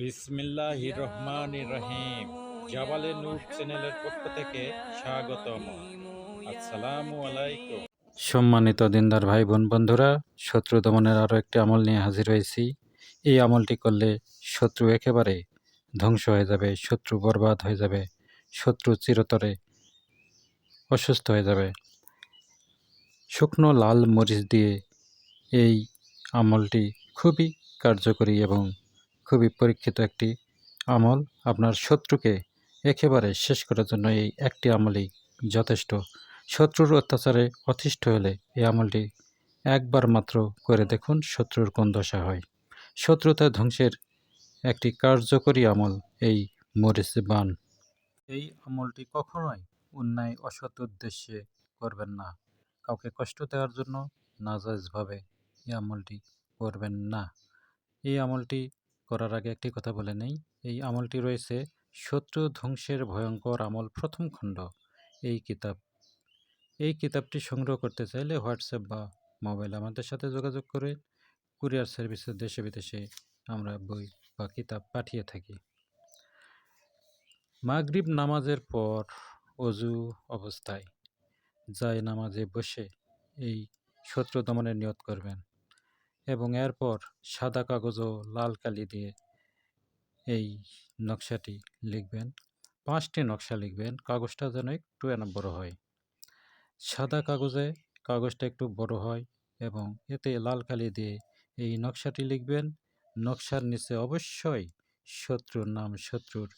বিসমিল্লাহ রহমান রহিম। জাবালে নূর চ্যানেলের পক্ষ থেকে স্বাগতম। আসসালামু আলাইকুম। সম্মানিত দিনদার ভাই বোন বন্ধুরা শত্রু দমনের আরও একটি আমল নিয়ে হাজির হয়েছি। এই আমলটি করলে শত্রু একেবারে ধ্বংস হয়ে যাবে শত্রু বরবাদ হয়ে যাবে শত্রু চিরতরে অসুস্থ হয়ে যাবে। শুকনো লাল মরিচ দিয়ে এই আমলটি খুবই কার্যকরী এবং খুবই পরীক্ষিত একটি আমল। আপনার শত্রুকে একেবারে শেষ করার জন্য এই একটি আমলই যথেষ্ট। শত্রুর অত্যাচারে অতিষ্ঠ হলে এই আমলটি একবার মাত্র করে দেখুন, শত্রুর কোন দশা হয়। শত্রুতা ধ্বংসের একটি কার্যকরী আমল এই মরিচ বান। এই আমলটি কখনোই অন্যায়, অসৎ উদ্দেশ্যে করবেন না। কাউকে কষ্ট দেওয়ার জন্য নাজাইজভাবে এই আমলটি করবেন না। এই আমলটি করার আগে একটি কথা বলে নেই। এই আমলটি রয়েছে শত্রু ধ্বংসের ভয়ঙ্কর আমল প্রথম খণ্ড। এই কিতাব, এই কিতাবটি সংগ্রহ করতে চাইলে হোয়াটসঅ্যাপ বা মোবাইল আমাদের সাথে যোগাযোগ করে কুরিয়ার সার্ভিসের দেশে বিদেশে আমরা বই বা কিতাব পাঠিয়ে থাকি। মাগরিব নামাজের পর অজু অবস্থায়, যায় নামাজে বসে এই শত্রু দমনের নিয়ত করবেন। এবং এরপর সাদা কাগজ ও লাল কালি দিয়ে এই নকশাটি লিখবেন। পাঁচটি নকশা লিখবেন। কাগজটা যেন একটু বড় হয়। সাদা কাগজে কাগজটা একটু বড় হয় এবং এতে লাল কালি দিয়ে এই নকশাটি লিখবেন। নকশার নিচে অবশ্যই শত্রুর নাম, শত্রুর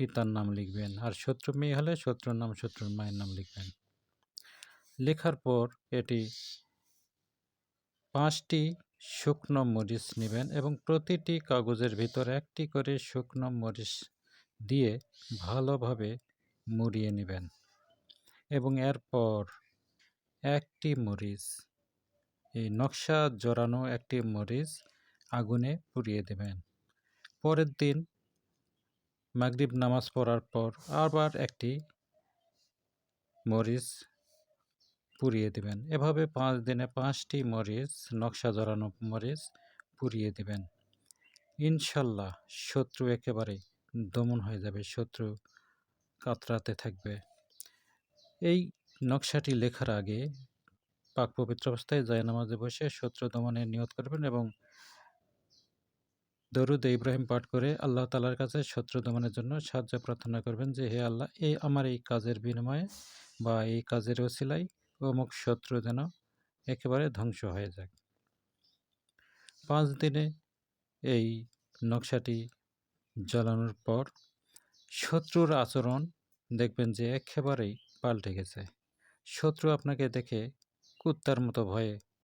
পিতার নাম লিখবেন আর শত্রু মেয়ে হলে শত্রুর নাম, শত্রুর মায়ের নাম লিখবেন। লেখার পর এটি পাঁচটি শুকনো মরিচ নেবেন এবং প্রতিটি কাগজের ভিতর একটি করে শুকনো মরিচ দিয়ে ভালোভাবে মুড়িয়ে নেবেন এবং এরপর একটি মরিচ, এই নকশা জড়ানো একটি মরিচ আগুনে পুড়িয়ে দেবেন। পরের দিন মাগরিব নামাজ পড়ার পর আবার একটি মরিচ পুড়িয়ে দেবেন। এভাবে পাঁচ দিনে পাঁচটি মরিচ, নকশা জড়ানো মরিচ পুড়িয়ে দেবেন। ইনশাল্লাহ শত্রু একেবারে দমন হয়ে যাবে, শত্রু কাতরাতে থাকবে। এই নকশাটি লেখার আগে পাক পবিত্র অবস্থায় জায়নামাজে বসে শত্রু দমনে নিয়ত করবেন এবং দরুদ ইব্রাহিম পাঠ করে আল্লাহ তালার কাছে শত্রু দমনের জন্য সাহায্য প্রার্থনা করবেন যে, হে আল্লাহ এই আমার এই কাজের বিনিময়ে বা এই কাজের ওসিলাই অমুক শত্রু যেন একেবারে ধ্বংস হয়ে যায় পাঁচ দিনে এই নকশাটি জ্বালানোর পর শত্রুর আচরণ দেখবেন যে একেবারেই পাল্টে গেছে। শত্রু আপনাকে দেখে কুত্তার মতো ভয়ে